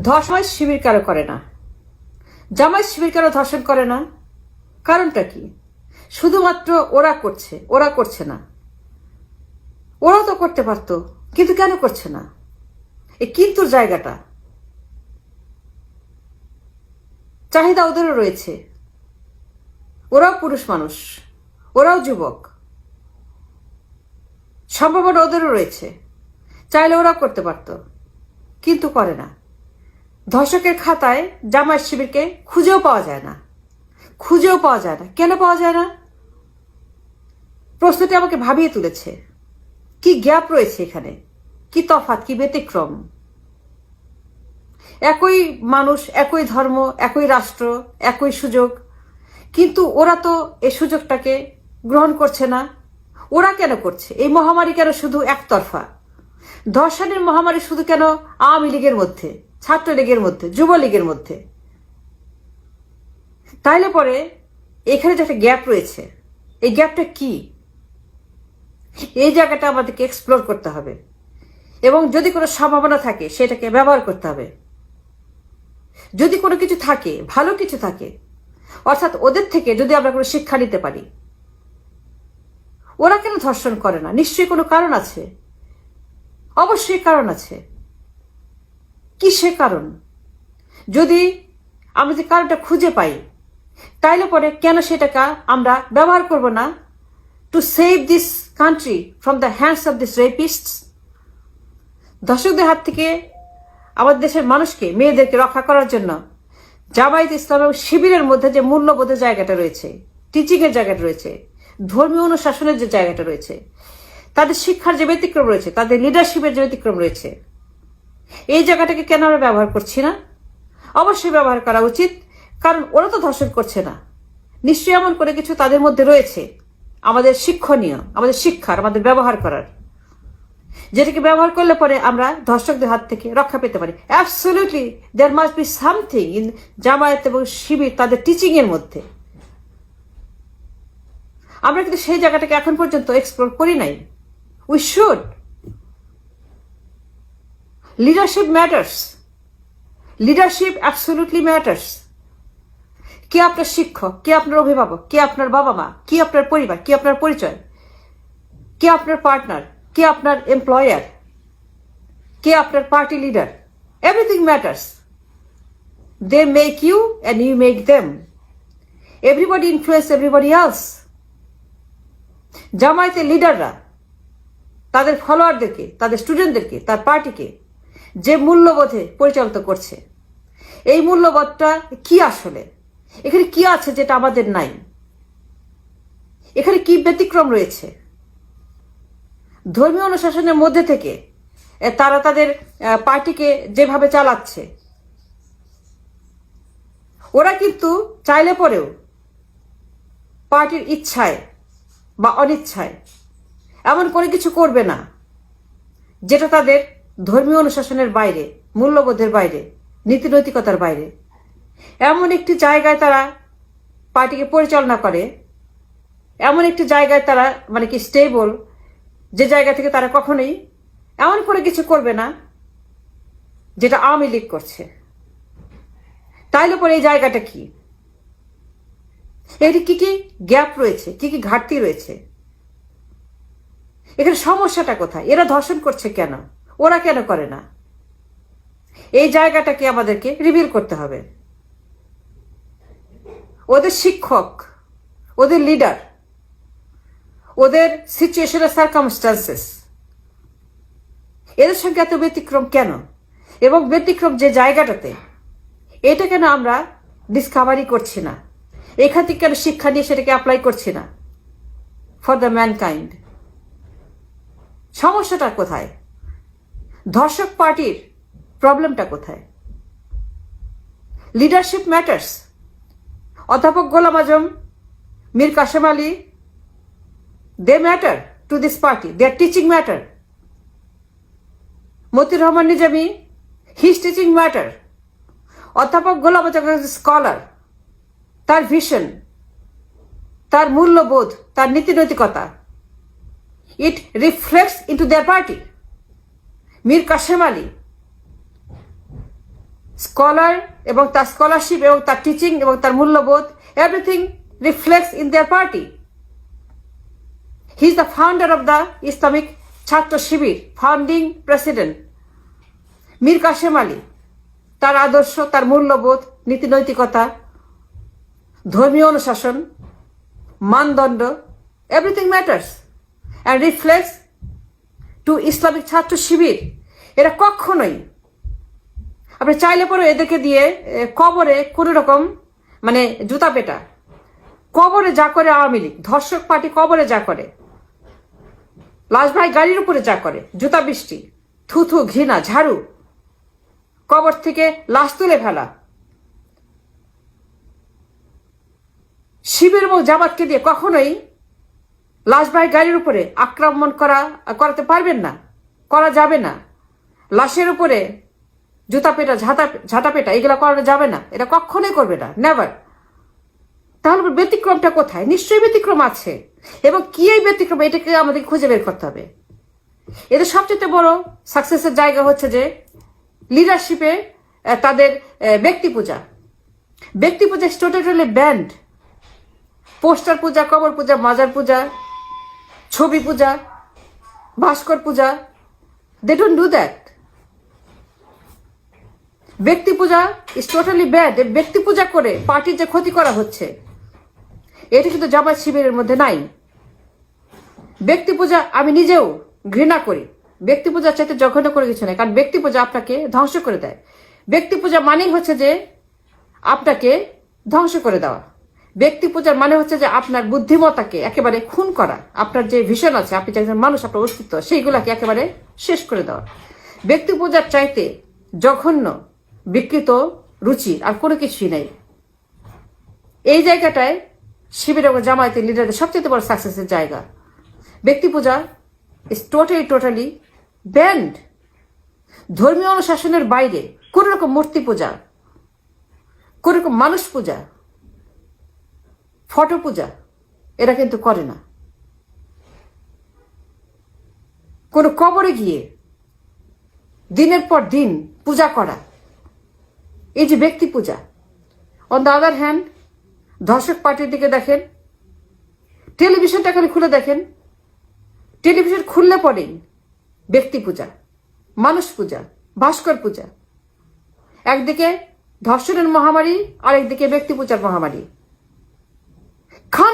ধর্ষণ শিবির কারও করে না। জামাই শিবির কারও ধর্ষণ করে না। কারণটা কি? শুধুমাত্র ওরা করছে ওরা করছে না। ওরাও তো করতে পারতো, কিন্তু কেন করছে না? এ কিন্তুর জায়গাটা। চাহিদা ওদেরও রয়েছে। ওরাও পুরুষ মানুষ, ওরাও যুবক। সম্ভাবনা ওদেরও রয়েছে। চাইলে ওরাও করতে পারত, কিন্তু করে না। ধর্ষকের খাতায় জামাই শিবিরকে খুঁজেও পাওয়া যায় না। খুঁজেও পাওয়া যায় না। কেন পাওয়া যায় না? প্রশ্নটি আমাকে ভাবিয়ে তুলেছে। কি গ্যাপ রয়েছে এখানে? কি তফাৎ? কি ব্যতিক্রম? একই মানুষ, একই ধর্ম, একই রাষ্ট্র, একই সুযোগ। কিন্তু ওরা তো এই সুযোগটাকে গ্রহণ করছে না। ওরা কেন করছে? এই মহামারী কেন শুধু একতরফা? ধর্ষণের মহামারী শুধু কেন আওয়ামী লীগের মধ্যে? ছাত্রলীগের মধ্যে, যুবলীগের মধ্যে। তাইলে পরে এখানে যে একটা গ্যাপ রয়েছে, এই গ্যাপটা কি? এই জায়গাটা আমাদেরকে এক্সপ্লোর করতে হবে। এবং যদি কোনো সম্ভাবনা থাকে, সেটাকে ব্যবহার করতে হবে। যদি কোনো কিছু থাকে, ভালো কিছু থাকে, অর্থাৎ ওদের থেকে যদি আমরা কোনো শিক্ষা নিতে পারি, ওরা কেন ধর্ষণ করে না? নিশ্চয়ই কোনো কারণ আছে। অবশ্যই কারণ আছে। কি সে কারণ? যদি আমরা যে কারণটা খুঁজে পাই, তাইলে পরে কেন সেটাকে আমরা ব্যবহার করব না? To save this country from the hands of this rapist দর্শকদের হাত থেকে আমাদের দেশের মানুষকে, মেয়েদেরকে রক্ষা করার জন্য জামায়াত ইসলাম শিবিরের মধ্যে যে মূল্যবোধের জায়গাটা রয়েছে টিচিংয়ের জায়গাটা রয়েছে, ধর্মীয় অনুশাসনের যে জায়গাটা রয়েছে, তাদের শিক্ষার যে ব্যতিক্রম রয়েছে, তাদের লিডারশিপের যে ব্যতিক্রম রয়েছে এই জায়গাটাকে কেন আমরা ব্যবহার করছি না? অবশ্যই ব্যবহার করা উচিত, কারণ ওরা তো ধর্ষণ করছে না। নিশ্চয়ই এমন করে কিছু তাদের মধ্যে রয়েছে। আমাদের শিক্ষণীয়, আমাদের শিক্ষার, আমাদের ব্যবহার করার। যেটাকে ব্যবহার করলে পরে আমরা ধর্ষকদের হাত থেকে রক্ষা পেতে পারি। Absolutely there must be something in Jamaat এবং শিবির তাদের টিচিং এর মধ্যে। আমরা কিন্তু সেই জায়গাটাকে এখন পর্যন্ত এক্সপ্লোর করি নাই। We should leadership matters leadership absolutely matters কে আপনার শিক্ষক, কে আপনার অভিভাবক, কে আপনার বাবা মা, কে আপনার পরিবার, কে আপনার পরিচয়, কে আপনার পার্টনার কে আপনার এমপ্লয়ার কে আপনার party leader everything matters they make you and you make them everybody influence everybody else জামায়াতের লিডাররা তাদের ফলোয়ারদেরকে তাদের স্টুডেন্টদেরকে তার পার্টিকে যে মূল্যবোধে পরিচালিত করছে। এই মূল্যবোধটা কি আসলে? এখানে কি আছে যেটা আমাদের নাই? এখানে কি ব্যতিক্রম রয়েছে? ধর্মীয় অনুশাসনের মধ্যে থেকে তারা তাদের পার্টিকে যেভাবে চালাচ্ছে, ওরা কিন্তু চাইলে পরেও পার্টির ইচ্ছায় বা অনিচ্ছায় এমন করে কিছু করবে না, যেটা তাদের ধর্মীয় অনুশাসনের বাইরে, মূল্যবোধের বাইরে, নীতিনৈতিকতার বাইরে। এমন একটি জায়গায় তারা পার্টিকে পরিচালনা করে, এমন একটি জায়গায় তারা মানে কি স্টেবল যে জায়গা থেকে তারা কখনোই এমন করে কিছু করবে না যেটা আওয়ামী লীগ করছে। তাইলে পরে এই জায়গাটা কি? এটি কি কি গ্যাপ রয়েছে, কি কি ঘাটতি রয়েছে? এখানে সমস্যাটা কোথায়? এরা ধর্ষণ করছে কেন? ওরা কেন করে না? এই জায়গাটাকে আমাদেরকে রিভিল করতে হবে। ওদের শিক্ষক, ওদের লিডার ওদের সিচুয়েশনের সার্কামস্টান্সেস এদের সঙ্গে এত ব্যতিক্রম কেন? এবং ব্যতিক্রম যে জায়গাটাতে, এটা কেন আমরা ডিসকাভারি করছি না? এখান থেকে কেন শিক্ষা নিয়ে সেটাকে অ্যাপ্লাই করছি না? ফর দ্য ম্যানকাইন্ড সমস্যাটা কোথায়? ধর্ষক পার্টির প্রবলেমটা কোথায়? লিডারশিপ ম্যাটার্স অধ্যাপক Golam Azam, Mir Kashem Ali they matter to this party they are teaching matter Motiur Rahman Nizami his teaching matter অধ্যাপক গোলাম আজম স্কলার তার ভিশন তার মূল্যবোধ, তার নীতিনৈতিকতা it reflects into their party Mir Kashem Ali. Scholar এবং তার scholarship এবং তার টিচিং এবং তার মূল্যবোধ everything reflects in their party he is the founder of the Islamic Chhatra Shibir founding president Mir Kashem Ali, তার আদর্শ, তার মূল্যবোধ, নীতি নৈতিকতা, ধর্মীয় অনুশাসন, মানদণ্ড everything matters and reflects to Islamic Chhatra Shibir. এরা কখনোই আপনি চাইলে পরে এদেরকে দিয়ে কবরে কোনো রকম মানে জুতা পেটা। কবরে যা করে আওয়ামী লীগ, ধর্ষক পার্টি কবরে যা করে। লাশ ভাই গাড়ির উপরে যা করে, জুতা বৃষ্টি, থুথু, ঘৃণা, ঝাড়ু। কবর থেকে লাশ তুলে ফেলা। শিবির এবং জামাতকে দিয়ে কখনোই লাশবাহী গাড়ির উপরে আক্রমণ করা, করাতে পারবেন না, করা যাবে না। লাশের উপরে জুতা পেটা, ঝাঁটা ঝাঁটা পেটা, এগুলো করানো যাবে না। এটা কখনোই করবে না নেভার তাহলে ব্যতিক্রমটা কোথায়? নিশ্চয়ই ব্যতিক্রম আছে। এবং কি এই ব্যতিক্রম? এটাকে আমাদের খুঁজে বের করতে হবে। এদের সবচেয়ে বড় সাকসেসের জায়গা হচ্ছে যে লিডারশিপে তাদের ব্যক্তি পূজা। ব্যক্তি পূজা টোটালি ব্যান্ড পোস্টার পূজা, কবর পূজা, মাজার পূজা ছবি পূজা, ভাস্কর পূজা দে ডোন্ট ডু দ্যাট ব্যক্তি পূজা ইজ টোটালি ব্যাড ব্যক্তি পূজা করে পার্টির যে ক্ষতি করা হচ্ছে, এটা কিন্তু জামাত শিবিরের মধ্যে নাই। ব্যক্তি পূজা আমি নিজেও ঘৃণা করি। ব্যক্তি পূজা চাইতে জঘন্য করে কিছু নাই, কারণ ব্যক্তি পূজা আপনাকে ধ্বংস করে দেয়। ব্যক্তি পূজা মানেই হচ্ছে যে আপনাকে ধ্বংস করে দেওয়া। ব্যক্তি পূজার মানে হচ্ছে যে আপনার বুদ্ধিমত্তাকে একেবারে খুন করা। আপনার যে ভীষণ আছে, আপনি যে মানুষ, আপনার অস্তিত্ব, সেইগুলাকে একেবারে শেষ করে দেওয়া। ব্যক্তি পূজার চাইতে জঘন্য, বিকৃত রুচি আর কোনো কিছুই নাই। এই জায়গাটায় শিবির এবং জামায়াতের লিডারদের সবচেয়ে বড় সাকসেসের জায়গা। ব্যক্তি পূজা ইজ টোটালি টোটালি ব্যান্ড ধর্মীয় অনুশাসনের বাইরে কোন রকম মূর্তি পূজা, কোন রকম মানুষ পূজা ফটো পূজা, এরা কিন্তু করে না। কোনো কবরে গিয়ে দিনের পর দিন পূজা করা, এই যে ব্যক্তি পূজা। অন দ্য আদার হ্যান্ড ধর্ষক পার্টির দিকে দেখেন, টেলিভিশনটা খালি খুলে দেখেন, টেলিভিশন খুললে পরেই ব্যক্তি পূজা, মানুষ পূজা, ভাস্কর পূজা। একদিকে ধর্ষণের মহামারী আর একদিকে ব্যক্তি পূজার মহামারী। kind